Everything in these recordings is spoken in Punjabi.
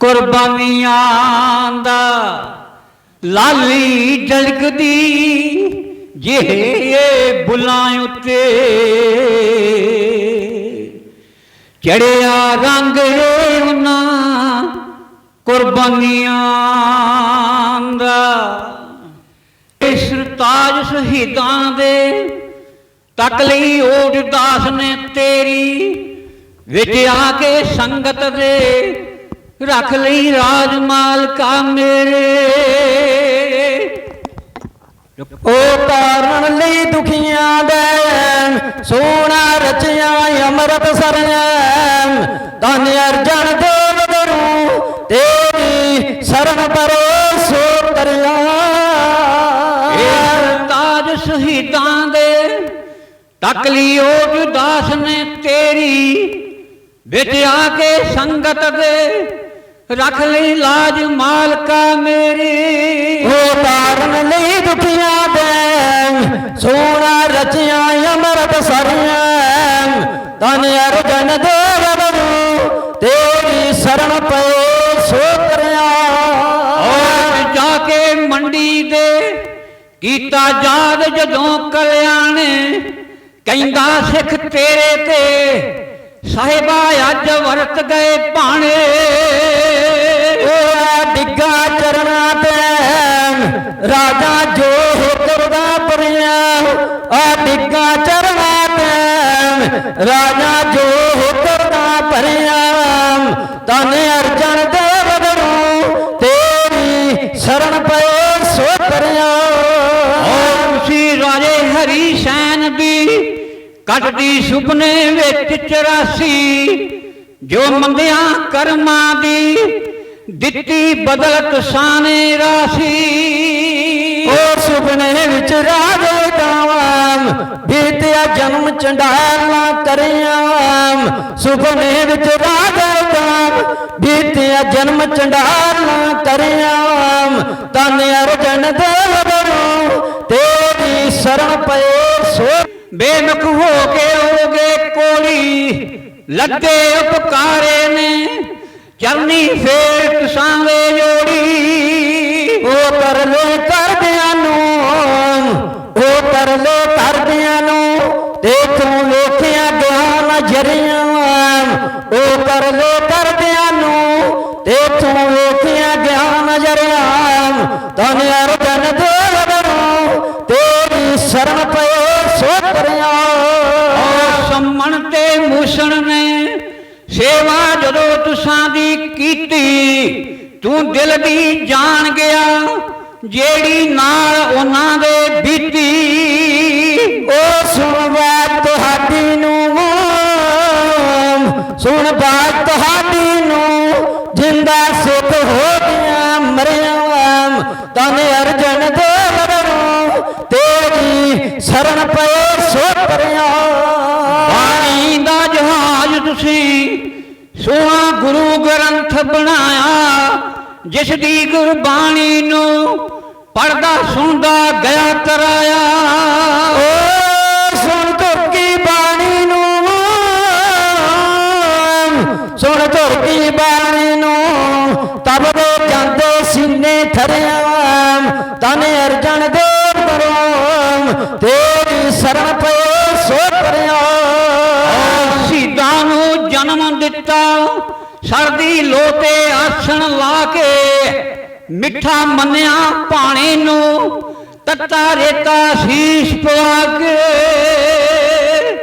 ਕੁਰਬਾਨੀਆਂ ਦਾ ਲਾਲੀ ਝਲਕਦੀ ਜਿਹੇ ਬੁਲਾਂ ਉੱਤੇ। ਚੜਿਆ ਰੰਗ ਏ ਉਹਨਾਂ ਕੁਰਬਾਨੀਆਂ ਦਾ। ਇਸ ਤਾਜ ਸ਼ਹੀਦਾਂ ਦੇ ਤੱਕ ਲਈ ਓਟ ਦਾਸ ਨੇ ਤੇਰੀ, ਵਿੱਚ ਆ ਕੇ ਸੰਗਤ ਦੇ ਰੱਖ ਲਈ ਰਾਜ ਮਾਲਕਾ ਮੇਰੇ। ਉਹ ਤਾਰਨ ਲਈ ਦੁਖੀਆਂ ਦੇ ਸੋਨਾ ਰਚਿਆ ਅੰਮ੍ਰਿਤ ਸਰਿਆ ਧੰਨ ਅਰਜਨ ਦੇਵ ਗੁਰੂ, ਤੇਰੀ ਸ਼ਰਨ ਪਰੋ ਸੋ ਤਰਿਆ ਇਹ ਤਾਜ ਸ਼ਹੀਦਾਂ ਦੇ ਤੱਕ ਲਈ ਓਟ ਦਾਸ ਨੇ ਤੇਰੀ, ਵਿੱਚ ਆ ਕੇ ਸੰਗਤ ਦੇ। ਰੱਖ ਲਈ ਲਾਜ ਮਾਲਕਾ ਮੇਰੀ। ਉਹ ਤਾਰਨ ਲਈ ਦੁਖੀਆਂ ਦੇ ਸੋਨਾ ਰਚਿਆ ਅੰਮ੍ਰਿਤ ਸਰਿਆ। ਧੰਨ ਅਰਜਨ ਦੇਵ ਗੁਰੂ ਤੇਰੀ ਸ਼ਰਨ ਪਏ ਸੋ ਤਰਿਆ ਔਰ ਜਾ ਕੇ ਮੰਡੀ ਦੇ ਕੀਤਾ ਯਾਦ ਜਦੋਂ ਕਲਿਆਣੇ ਕਹਿੰਦਾ ਸਿੱਖ ਤੇਰੇ ਤੇ ਸਾਹਿਬਾ ਅੱਜ ਵਰਤ ਗਏ ਭਾਣੇ। ਰਾਜਾ ਜੋ ਹੁਕਮ ਦਾ ਪਰਿਆ ਆ ਡਿੱਗਾ ਚਰਨਾ ਤੇ ਰਾਜਾ ਜੋ ਹੁਕਮ ਦਾ ਭਰਿਆ ਤਨ ਅਰਜਨ ਦੇਵ ਗੁਰੂ ਤੇਰੀ ਸ਼ਰਨ ਪਏ ਸੋ ਕਰਿਆ ਔਰ ਤੁਸੀਂ ਰਾਜੇ ਹਰੀ ਸੈਨ ਦੀ ਕੱਟਦੀ ਸੁਪਨੇ ਵਿੱਚ 84 ਜੋ ਮੰਗਿਆ ਕਰਮਾਂ ਦੀ ਦਿੱਤੀ ਬਦਲਤ ਸਾਨੇ ਰਾਸੀ। ਉਹ ਸੁਪਨੇ ਵਿੱਚ ਰਾਜੇ ਗਾਵਾਂ ਬੀਤਿਆ ਜਨਮ ਚੰਡਾਲ ਨਾ ਕਰਿਆ ਸੁਪਨੇ ਵਿੱਚ ਰਾਜੇ ਗਾਵਾਂ ਬੀਤਿਆ ਜਨਮ ਚੰਡਾਲ ਨਾ ਕਰਿਆ ਤਨ ਅਰਜਨ ਦੇਵ ਗੁਰੂ ਤੇਰੀ ਸ਼ਰਨ ਪਏ ਸੋ ਬੇਮੁਖ ਹੋ ਕੇ ਹੋਗੇ ਕੋਲੀ। ਲੱਗੇ ਉਪਕਾਰੇ ਨੇ। ਚਰਨੀ ਫੇਰ ਤੁਸਾਂਵੇ ਜੋੜੀ। ਉਹ ਕਰ ਕਰਦਿਆਂ ਨੂੰ, ਉਹ ਕਰ ਕਰਦਿਆਂ ਨੂੰ ਤੇ ਤੂੰ ਵੇਖਿਆ ਗਿਆਨ ਜਰੀਆਂ ਉਹ ਕਰ ਲੈ ਕਰਦਿਆਂ ਨੂੰ ਤੇ ਤੂੰ ਵੇਖਿਆ ਗਿਆਨ ਜਰੀਆਂ ਤਨ ਅਰਜਨ ਦੇ ਗੁਰੂ ਤੇਰੀ ਸ਼ਰਨ ਪਏ ਸੋ ਕਰਿਆ ਔਰ ਸੰਮਣ ਤੇ ਮੂਸਣ ਨੇ ਸੇਵਾ ਜਦੋਂ ਤੁਸਾਂ ਦੀ ਕੀਤੀ, ਤੂੰ ਦਿਲ ਦੀ ਜਾਣ ਗਿਆ, ਜਿਹੜੀ ਨਾਲ ਉਹਨਾਂ ਦੇ ਬੀਤੀ। ਉਹ ਸੁਣ ਬਾਤ ਤੁਹਾਡੀ ਨੂੰ ਸੁਣ ਬਾਤ ਤੁਹਾਡੀ ਨੂੰ ਜਿੰਦਾ ਸੁਖ ਹੋ ਗਿਆ ਮਰਿਆ ਤਨ ਅਰਜਨ ਦੇ ਗੁਰੂ ਤੇਰੀ ਸ਼ਰਨ ਪਏ ਸੋ ਪਰਿਆ। ਬਾਣੀ ਦਾ ਜਹਾਜ਼ ਤੁਸੀਂ ਸੋਹਾ ਗੁਰੂ ਗ੍ਰੰਥ ਬਣਾਇਆ, ਜਿਸ ਦੀ ਗੁਰਬਾਣੀ ਨੂੰ ਪੜਦਾ ਸੁਣਦਾ, ਗਿਆ, ਤਰਾਇਆ। ਓ ਸੁਣ ਤੁਰਕੀ ਬਾਣੀ ਨੂੰ, ਸੁਣ ਧੁਰ ਕੀ ਬਾਣੀ ਨੂੰ, ਤਬ ਦੇ ਜਾਂਦੇ ਸੀਨੇ ਥਰਿਆ ਤਨ ਅਰਜਨ ਦੇਵ ਕਰੋ, ਤੇਰੀ ਸ਼ਰਨ ਪਏ ਜਨਮ ਦਿੱਤਾ। ਸਰਦੀ ਲੋਤੇ ਆਸਣ ਲਾ ਕੇ ਮਿੱਠਾ ਮੰਨਿਆ ਪਾਣੀ ਨੂੰ, ਤੱਤਾ ਰੇਤਾ ਸੀਸ ਪਵਾ ਕੇ।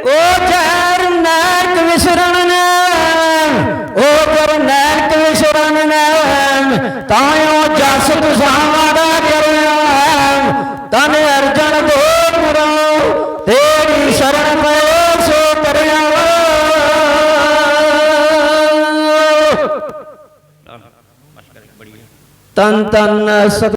ਓ ਚੈਰ ਨਾਨਕ ਵਿਸਰਨ ਨੇ ਓ ਗੁਰ ਨਾਨਕ ਵਿਸਰਨ ਨੇ ਤਾਇਓ ਜਸ ਤੁਸਾਵਾੜਾ ਕਰਿਆ ਤਨ ਅਰਜਨ ਤਨ ਤਨ ਸਤ